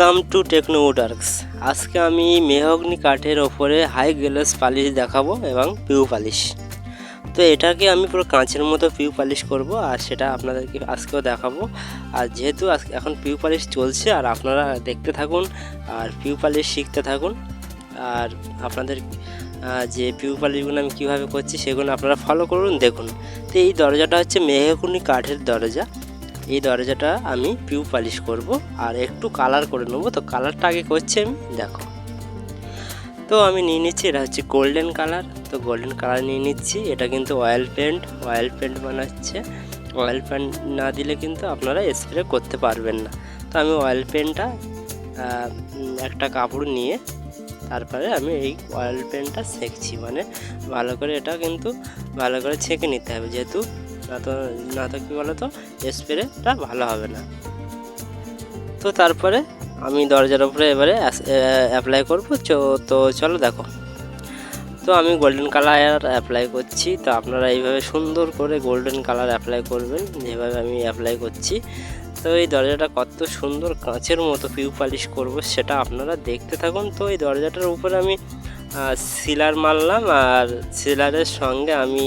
Welcome to techno উডার্কস আজকে আমি mahogany কাঠের ওপরে হাই গ্লেস পালিশ দেখাবো এবং পিউ পালিশ তো এটাকে আমি পুরো কাঁচের মতো পিউ পালিশ করব আর সেটা আপনাদেরকে আজকেও দেখাবো। আর যেহেতু আজ- এখন পিউ পালিশ চলছে আর আপনারা দেখতে থাকুন আর পিউ পালিশ শিখতে থাকুন। আর আপনাদের যে পিউ পালিশগুলো আমি কীভাবে করছি সেগুলো আপনারা ফলো করুন, দেখুন। তো এই দরজাটা হচ্ছে মেহগুনি কাঠের দরজা। এই দরজাটা আমি পিউ পালিশ করব আর একটু কালার করে নেব। তো কালারটা আগে করছি আমি, দেখো। তো আমি নিয়ে নিচ্ছি, এটা হচ্ছে গোল্ডেন কালার। তো গোল্ডেন কালার নিয়ে নিচ্ছি, এটা কিন্তু অয়েল পেন্ট। অয়েল পেন্ট বানাচ্ছে। অয়েল পেন্ট না দিলে কিন্তু আপনারা স্প্রে করতে পারবেন না। তো আমি অয়েল পেন্টটা একটা কাপড় নিয়ে তারপরে আমি এই অয়েল পেন্টটা সেঁকছি। মানে ভালো করে এটা কিন্তু ভালো করে ছেঁকে নিতে হবে। যেহেতু না তো না তো কী বলো তো স্প্রেটা ভালো হবে না। তো তারপরে আমি দরজার উপরে এবারে অ্যাপ্লাই করব। তো চলো দেখো। তো আমি গোল্ডেন কালার অ্যাপ্লাই করছি। তো আপনারা এইভাবে সুন্দর করে গোল্ডেন কালার অ্যাপ্লাই করবেন। যেভাবে আমি অ্যাপ্লাই করছি। তো এই দরজাটা কত সুন্দর কাঁচের মতো পিউ পালিশ করব সেটা আপনারা দেখতে থাকুন। তো এই দরজাটার উপরে আমি সিলার মারলাম। আর সিলারের সঙ্গে আমি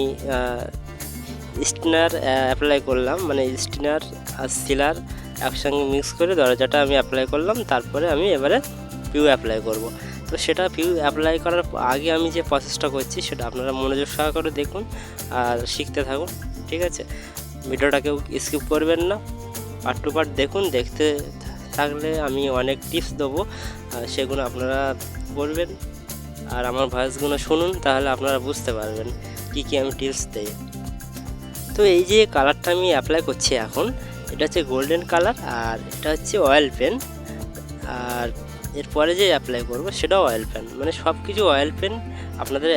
স্টিনার অ্যাপ্লাই করলাম। মানে স্টিনার আর সিলার একসঙ্গে মিক্স করে দরজাটা আমি অ্যাপ্লাই করলাম। তারপরে আমি এবারে পিউ অ্যাপ্লাই করব। তো সেটা পিউ অ্যাপ্লাই করার আগে আমি যে প্রসেসটা করছি, সেটা আপনারা মনোযোগ সহকারে দেখুন আর শিখতে থাকুন, ঠিক আছে? ভিডিওটা কেউ স্কিপ করবেন না। পার্ট টু পার্ট দেখুন, দেখতে থাকলে আমি অনেক টিপস দেবো। সেগুলো আপনারা করবেন। আর আমার ভয়েসগুলো শুনুন, তাহলে আপনারা বুঝতে পারবেন কী কী আমি টিপস দিই। তো এই যে কালারটা আমি অ্যাপ্লাই করছি এখন, এটা হচ্ছে গোল্ডেন কালার আর এটা হচ্ছে অয়েল পেন আর এরপরে যে অ্যাপ্লাই করব সেটা অয়েল পেন মানে সব কিছু অয়েল পেন আপনাদের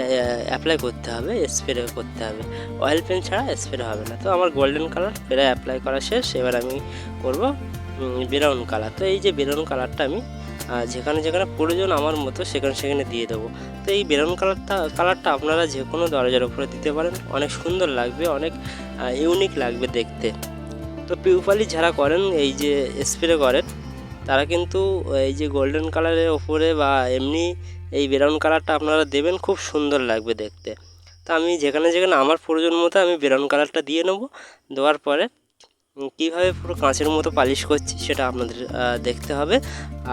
অ্যাপ্লাই করতে হবে স্প্রে করতে হবে। অয়েল পেন ছাড়া স্প্রে হবে না। তো আমার গোল্ডেন কালার প্রায় অ্যাপ্লাই করা শেষ, এবার আমি করব ব্রাউন কালার তো এই যে ব্রাউন কালারটা আমি যেখানে যেখানে প্রয়োজন আমার মতো সেখানে সেখানে দিয়ে দেবো। তো এই ব্রাউন কালারটা কালারটা আপনারা যে কোনো দরজার উপরে দিতে পারেন। অনেক সুন্দর লাগবে, অনেক ইউনিক লাগবে দেখতে। তো পিউপালি যারা করেন, এই যে স্প্রে করেন, তারা কিন্তু এই যে গোল্ডেন কালারের ওপরে বা এমনি এই ব্রাউন কালারটা আপনারা দেবেন, খুব সুন্দর লাগবে দেখতে। তো আমি যেখানে যেখানে আমার প্রয়োজন মতো আমি ব্রাউন কালারটা দিয়ে নেব। দেওয়ার পরে কীভাবে পুরো কাঁচের মতো পালিশ করছি সেটা আপনাদের দেখতে হবে।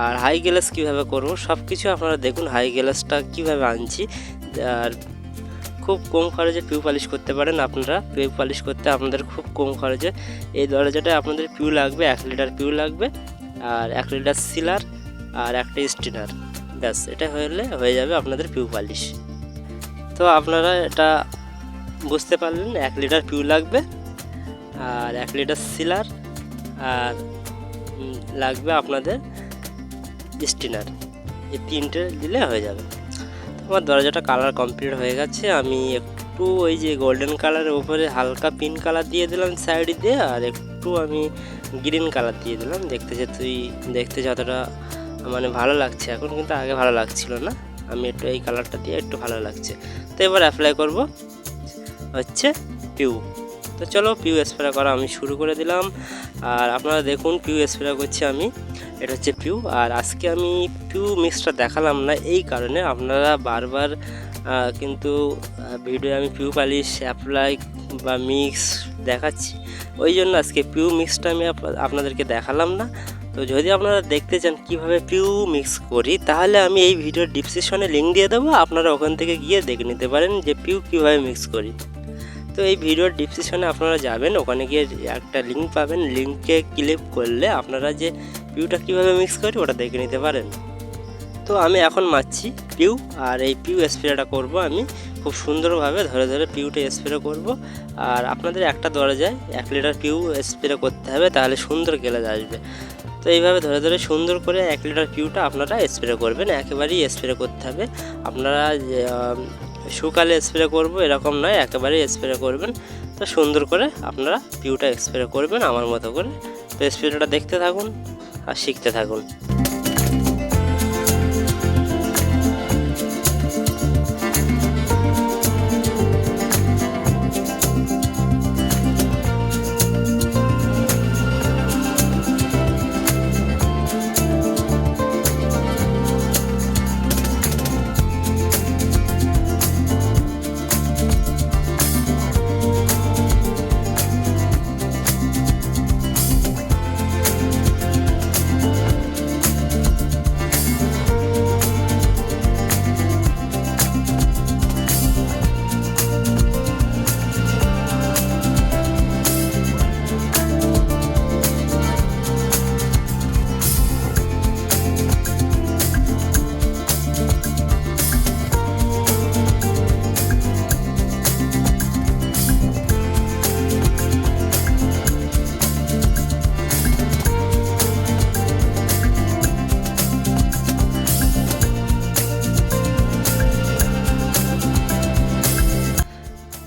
আর হাই গ্লাস কীভাবে করব সব কিছু আপনারা দেখুন হাই গ্লাসটা কীভাবে আনছি। আর খুব কম খরচে পিউ পালিশ করতে পারেন আপনারা। পিউ পালিশ করতে আপনাদের খুব কম খরচে। এই দরজাটায় আপনাদের পিউ লাগবে, এক লিটার পিউ লাগবে, আর এক লিটার সিলার আর একটা স্টিনার ব্যাস, এটা হলে হয়ে যাবে আপনাদের পিউ পালিশ তো আপনারা এটা বুঝতে পারলেন, এক লিটার পিউ লাগবে। আর এক লিটার সিলার আর লাগবে আপনাদের স্টিনার। এই তিনটে দিলে হয়ে যাবে। আমার দরজাটা কালার কমপ্লিট হয়ে গেছে। আমি একটু ওই যে গোল্ডেন কালারের উপরে হালকা পিঙ্ক কালার দিয়ে দিলাম সাইড দিয়ে, আর একটু আমি গ্রিন কালার দিয়ে দিলাম। দেখতে তুই, দেখতে যতটা মানে ভালো লাগছে। এখন কিন্তু আগে ভালো লাগছিল না। আমি একটু এই কালারটা দিয়ে একটু ভালো লাগছে। তো এবার অ্যাপ্লাই করব। হচ্ছে পিউ তো চলো পিউ স্প্রে করা আমি শুরু করে দিলাম। আর আপনারা দেখুন পিউ স্প্রে করছি আমি। এটা হচ্ছে পিউ আর আজকে আমি পিউ মিক্সটা দেখালাম না, এই কারণে আপনারা বারবার কিন্তু ভিডিও আমি পিউ পালিশ অ্যাপ্লাই বা মিক্স দেখাচ্ছি। ওই জন্য আজকে পিউ মিক্সটা আমি আপনাদেরকে দেখালাম না। তো যদি আপনারা দেখতে চান কীভাবে পিউ মিক্স করি, তাহলে আমি এই ভিডিওর ডিসক্রিপশনে লিঙ্ক দিয়ে দেবো। আপনারা ওখান থেকে গিয়ে দেখে নিতে পারেন যে পিউ কীভাবে মিক্স করি। তো এই ভিডিওর ডিসক্রিপশনে আপনারা যাবেন, ওখানে গিয়ে একটা লিঙ্ক পাবেন। লিঙ্কে ক্লিক করলে আপনারা যে পিউটা কীভাবে মিক্স করি, ওটা দেখে নিতে পারেন। তো আমি এখন মারছি পিউ আর এই পিউ স্প্রেটা করব আমি। খুব সুন্দরভাবে ধরে ধরে পিউটা স্প্রে করব। আর আপনাদের একটা দরজায় এক লিটার পিউ স্প্রে করতে হবে, তাহলে সুন্দর গ্যালাজ আসবে। তো এইভাবে ধরে ধরে সুন্দর করে এক লিটার কিউটা আপনারা স্প্রে করবেন। একেবারেই স্প্রে করতে হবে। আপনারা শুকালে স্প্রে করব, এরকম নয়, একেবারেই স্প্রে করবেন। তো সুন্দর করে আপনারা পিউটা স্প্রে করবেন আমার মতো করে। তো স্প্রেটা দেখতে থাকুন আর শিখতে থাকুন।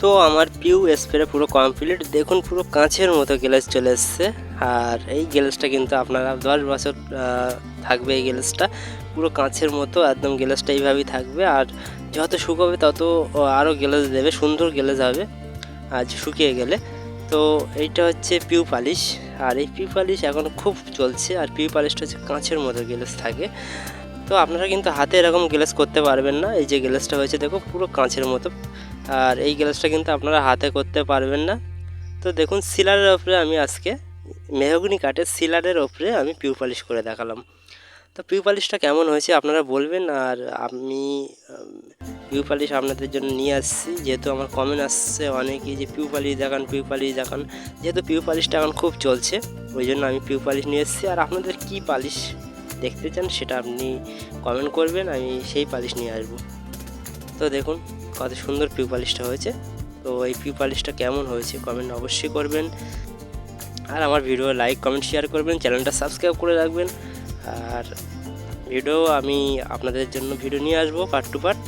তো আমার পিউ স্প্রে পুরো কমপ্লিট দেখুন পুরো কাঁচের মতো গ্লাস চলে এসছে। আর এই গ্লাসটা কিন্তু আপনারা দশ বছর থাকবে এই গ্লাসটা পুরো কাঁচের মতো, একদম গ্লাসটা এইভাবেই থাকবে। আর যত শুকাবে তত আরও গ্লাস দেবে, সুন্দর গ্লাস হবে। আজ শুকিয়ে গেলে। তো এইটা হচ্ছে পিউ পালিশ। আর এই পিউ পালিশ এখন খুব চলছে। আর পিউ পালিশটা হচ্ছে কাঁচের মতো গ্লাস থাকে। তো আপনারা কিন্তু হাতে এরকম গ্লাস করতে পারবেন না। এই যে গ্লাসটা হয়েছে দেখো পুরো কাঁচের মতো। আর এই গ্লাসটা কিন্তু আপনারা হাতে করতে পারবেন না। তো দেখুন, সিলারের ওপরে আমি আজকে মেহগুনি কাঠের সিলারের ওপরে আমি পিউ পালিশ করে দেখালাম। তো পিউ পালিশটা কেমন হয়েছে আপনারা বলবেন, আর আমি পিউ পালিশ আপনাদের জন্য নিয়ে আসছি। যেহেতু আমার কমেন্ট আসছে অনেকেই যে, পিউ পালিশ দেখান, পিউ পালিশ দেখান। যেহেতু পিউ পালিশটা এখন খুব চলছে, ওই জন্য আমি পিউ পালিশ নিয়ে এসেছি। আর আপনাদের কী পালিশ দেখতে চান, সেটা আপনি কমেন্ট করবেন, আমি সেই পালিশ নিয়ে আসব। তো দেখুন কত সুন্দর পিউ পালিশটা হয়েছে। তো এই পিউ পালিশটা কেমন হয়েছে কমেন্ট অবশ্যই করবেন। আর আমার ভিডিও লাইক কমেন্ট শেয়ার করবেন। চ্যানেলটা সাবস্ক্রাইব করে রাখবেন। আর ভিডিও আমি আপনাদের জন্য ভিডিও নিয়ে আসব পার্ট টু পার্ট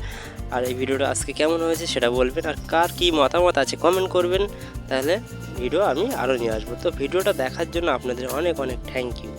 আর এই ভিডিওটা আজকে কেমন হয়েছে সেটা বলবেন। আর কার কী মতামত আছে কমেন্ট করবেন। তাহলে ভিডিও আমি আরও নিয়ে আসব। তো ভিডিওটা দেখার জন্য আপনাদের অনেক অনেক থ্যাংক ইউ